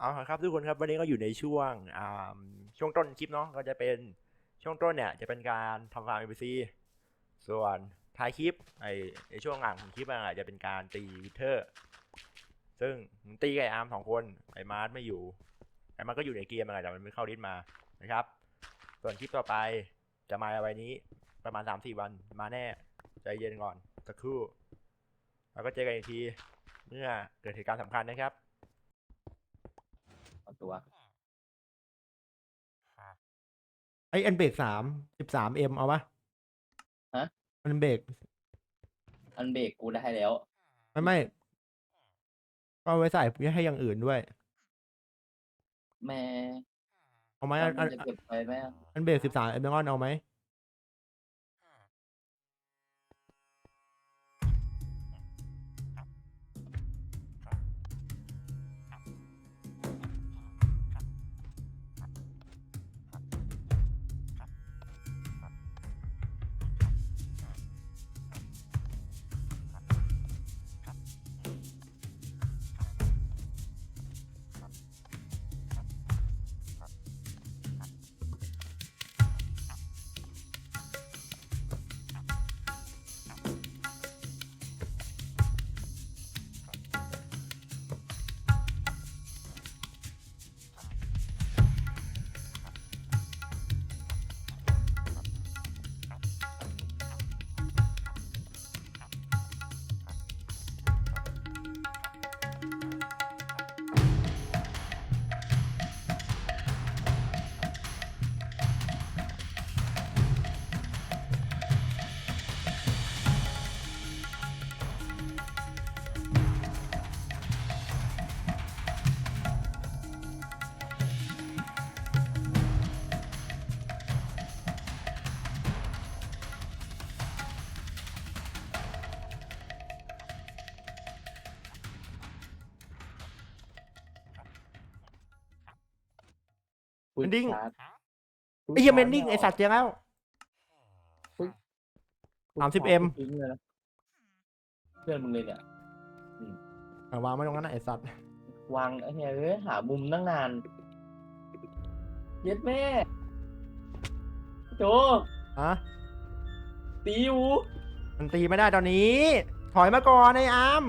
เอาครับทุกคนครับวันนี้ก็อยู่ในช่วงช่วงต้นคลิปเนาะก็จะเป็นช่วงต้นเนี่ยจะเป็นการทำฟาร์ม NPC ส่วนท้ายคลิปไอในช่วงหลังของคลิปอะจะเป็นการตีวิเทอร์ ซึ่งตีกับไออาร์มสองคนไอมาร์ทไม่อยู่ไอมาร์ก็อยู่ในเกมอะไรแต่มันไม่เข้าดิสมานะครับ ส่วนคลิปต่อไปจะมาวันนี้ประมาณสามสี่วันมาแน่ใจเย็นก่อนสักครู่แล้วก็เจอกันอีกทีเมื่อเกิดเหตุการณ์สำคัญนะครับ เอาตัว ไอเอ็นเบรกสามสิบสามเอ็มเอาปะฮะมันเบรกอันเบรกกูได้แล้ว ไม่ไม่ก็เอาไว้ใส่ให้อย่างอื่นด้วยแม่เอาไหมมัอันอันจะเก็บไปไหมอะอันเบรกสิบสามเอ็มเอาเอาไหม อุ๊ยมันดิ้งชาร์จไอ้เหี้ยเมชาร์จนดิ้งม่ไอกสัตว์เจ๊งแล้วอุ๊ย 30M ทิ้งเลยนะเพื่อนมึงเลยเนี่ย อะวางไว้ตรงนั้นนะไอสัตว์ วางไอ้เนี่ยเอ้ยหามุมตั้งนาน เย็ดแม่ โจฮะ ตีอยู่มันตีไม่ได้ตอนนี้ ถอยมาก่อนไออาร์ม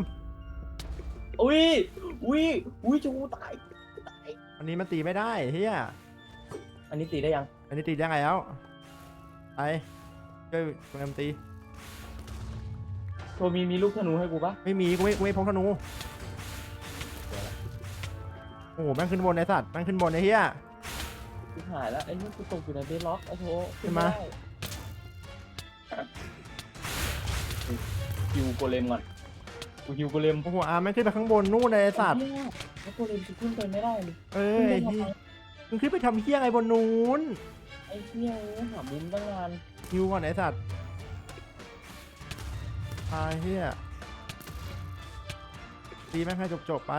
อุ้ยอุ้ยอุ้ยโจตายตายอันนี้มันตีไม่ได้เฮีย อันนี้ตีได้ยัง อันนี้ตีได้ไงแล้วไปช่วยโปรแกรมตีโจมีมีลูกธนูให้กูปะไม่มีกูไม่กูไม่พกธนูโอ้โหแม่งขึ้นบนไอสัตว์แม่งขึ้นบนไอเฮีย กูหายแล้วไอ้นี่กูตกอยู่ในเบสล็อกไอ้โจขึ้นมาได้ฮิวโกเลมก่อนกูฮิวโกเลมโอ้โหอาร์มแม่งขึ้นไปข้างบนนู่นเลยไอสัตว์ ไอ้เหี้ยแล้วโกเลมกูขึ้นไปไม่ได้เลยเอ้ยไอ้เหี้ย มึงขึ้นไปทำเฮี้ยอะไรบนนู้นไอ้เหี้ยเอ้ยหามุมตั้งนานฮิวก่อนไอสัตว์ตายเฮี้ยตีแม่งให้จบจบๆไป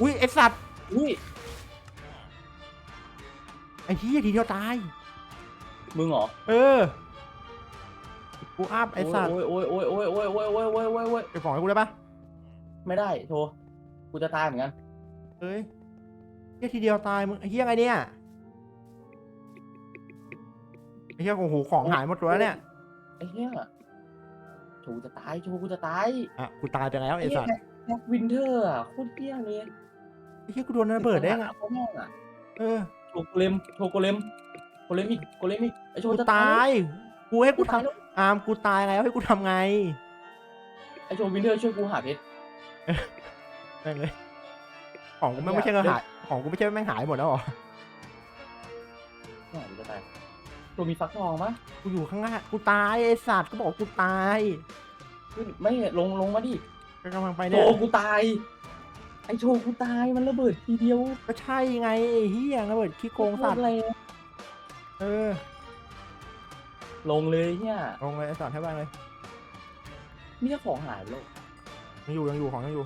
อุ้ยไอสัตว์อุ้ยไอเฮี้ยทีเดียวตาย มึงเหรอเออ กูอัพไอสัตว์โอ้ยโอ้ยโอ้ยโอ้ยโอ้ยโอ้ยโอ้ยโอ้ยโอ้ยโอ้ยไปของให้กูได้ปะไม่ได้โทรกูจะตายเหมือนกัน เอ้ยเฮี้ยทีเดียวตายมึงไอเฮี้ยไงเนี่ยไอเฮี้ยโอ้โหของหายหมดตัวแล้วเนี่ยไอ้เหี้ยโชกูจะตายโชกูจะตายอะกูตายไปแล้วไอสัตว์แบ็ควินเทอร์อะโคตรเหี้ยเลยไอเฮี้ยกูโดนระเบิดได้ไงเขาแม่งอะเออโชโกเลมโชโกเลมโกเลมอีกโกเลมอีกไอ้โชกูจะตายกูให้กูตายทำแล้วอามกูตายแล้วให้กูทำไง ไอ้โชวินเทอร์ช่วยกูหาเพชรแม่งเลย ของกูแม่งไม่ใช่ก็หายของกูไม่ใช่แม่งหายหมดแล้วเหรอแม่งจะตายตัวมีฟักทองปะกูอยู่ข้างหน้ากูตายไอสัตว์ก็บอกกูตายขึ้นไม่ลงลงมาดิก็กำลังไปโชเนี่ยกูตาย ไอ้โชกูตายมันระเบิดทีเดียวก็ใช่ไงไอ้เฮียระเบิดขี้โกงสัตว์อะไรเออ ลงเลยเนี่ยลงเลยไอสัตว์ให้บ้างเลยมีแต่ของหายไปแล้วยังอยู่ยังอยู่ของยังอยู่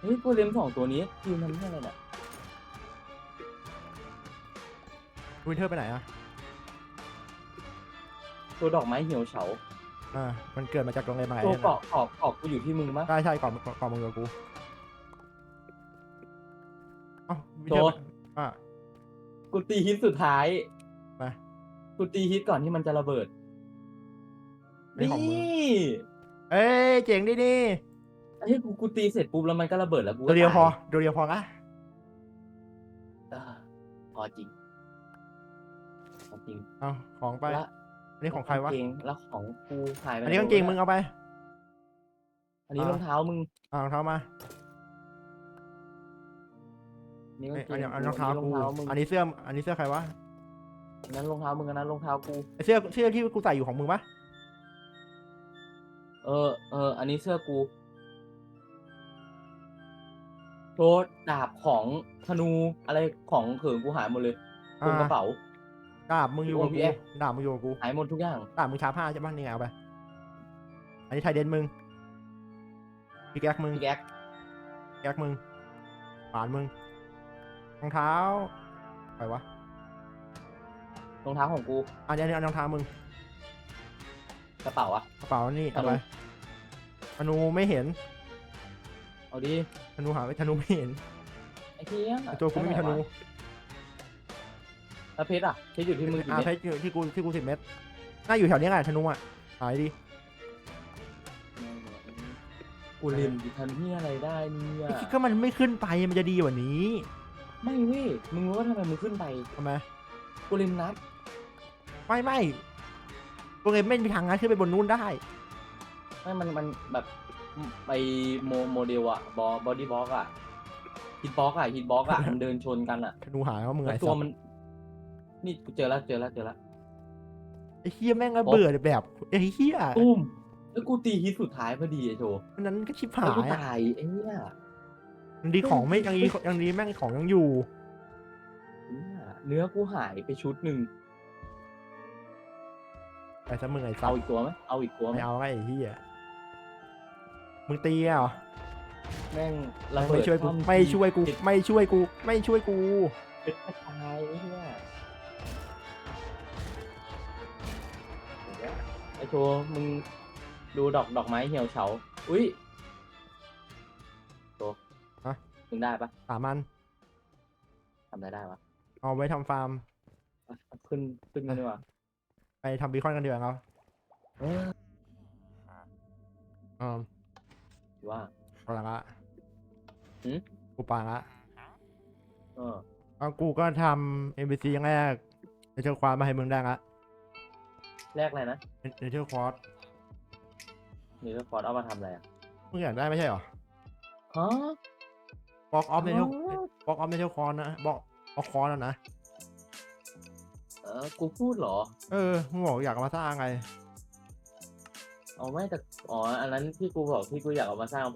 เฮ้ยโกเลมสองตัวนี้คือมันไม่อะไรเนี่ยวินเทอร์ไปไหนอะตัวดอกไม้เหี่ยวเฉาอ่ามันเกิดมาจากโรงแรมอะไรตัวเนี่ยนะเกาะเกาะเกาะกูอยู่ที่มึงปะใช่ใช่ก่อนก่อนมึงกับกูเอ้าไม่โจใช่อะกูตีฮิตสุดท้ายไปกูตีฮิตก่อนที่มันจะระเบิดไม่ของมึง นี่ เอ้ยเจ๋งดินี่ ไอ้ที่กูกูตีเสร็จปุ๊บแล้วมันก็ระเบิดแล้วกูก็ตัวเดียวพอตาตัวเดียวพอละเออพอจริงพอจริงเอาของไปแล้วอันนี้ของใครวะ กางเกงแล้วของกูหายไปอันนี้ไหกางเกงมึงเอาไป อันนี้อ่าร รองเท้ามึงเอารองเท้ามาอันนี่เอ้ยกางเกอันงนี้อันรองเท้าอันกูนี้รองเท้ามึงอันนี้เสื้อ อันนี้เสื้อใครวะอันนั้นรองเท้ามึงอันนั้นรองเท้ากู ไอ้เสื้อเสื้อที่กูใส่อยู่ของมึงปะเออเอออันนี้เสื้อกู โทษดาบของธนูอะไรของเขิงกูหายหมดเลยกงกระเป๋า ดาบมึงอยู่กับโอ้กูพี่แอ๊ะดาบมึงอยู่กับกู หายหมดทุกอย่าง ดาบมึงชาร์ปผ้าใช่ปะนี่ไงเอาไป อันนี้ไทยเดนมึงพี่แก๊กมึงพี่แก๊กแก๊กมึงฝานมึง รองเท้าไปวะ รองเท้าของกูอันนี้อันนี้อันรองเท้ามึง กระเป๋าอะ กระเป๋านี่เอาธนูไปธนูไม่เห็น เอาดิธนูหาไม่ธนูไม่เห็นไอ้เหี้ยไอ้ตัวกูไม่มีธนูแล้วเพชรอะเพชรอยู่ที่มือกี่อ่าเม็ดเพชรอยู่ที่กูที่กูสิบเมตรน่าอยู่แถวนี้แหละธนูอะหายดิกูเรียนทำที่อะไรได้เนี่ย ไอ้ที่ก็มันไม่ขึ้นไปมันจะดีกว่านี้ไม่เว้ยมึงรู้ว่าทำไมมึงขึ้นไป ทำไมกูเรียนนัดไม่ไม่ตัวเองไม่มีทางงั้นขึ้นไปบนนู้นได้ ไม่มันมันแบบ ไปโมโมเดลอะบอบอดี้บล็อกอะฮิตบ็อกอะฮิตบ็อกอะมันเดินชนกันอะธนูหายว่ามึงแล้ไอ้วตัวสัตว์มัน นี่กูเจอแล้วเจอแล้วเจอแล้วไอ้เฮียแม่งระเบิดแบบไอ้เฮียตุ้มแล้วกูตีฮิตสุดท้ายพอดีไอ้โชว์อันนั้นก็ชิบแล้หาวยกูอะตายไอ้เนี่ยยังดีของไม่ยังดียังดีแม่งของยังอยู่เนี่ยเนื้อกูหายไปชุดหนึ่งไอ้ซะมึงไอ้สัเอาตว์อีกตัวไหมเอาอีกตัวไหมไม่เอาไงไอ้เฮีย มึงตีอะเหรอแม่งระเบิไม่ดช่วยกูคว่ำไม่ช่วยกูติดไม่ช่วยกูไม่ช่วยกูเป็นกระตายไอ้เนี่ยไอ้โชว์มึงดูดอกดอกไม้เหี่ยวเฉา อุ้ยโชว์ฮะ มึงได้ปะสามันทำได้ได้ปะเอาไว้ทำฟาร์ม อะขึ้นขึ้นมาดีกว่าไปทำบีคอนกันดีกว่าครับเออ อ่า ว่าปางละหืม กูปางละเออเอากูก็ทำ NPC ยังแรกเนเธอร์ควอดมาให้มึงได้ละแรกอะไรนะเนเธอร์ควอดนี่ก็ฟอร์ดเอามาทำอะไรอะมึงอยากได้ไม่ใช่เหรอฮะบล็อกออฟเนเธอร์อ๋อบล็อกออฟเนเธอร์ควอดนะบล็อกออฟคอร์นะนะ เออกูพูดเหรอ เออ มึงบอกอยากเอามาสร้างไง เอาไม่แต่อ๋ออันนั้นที่กูบอกที่กูอยากเอามาสร้างเ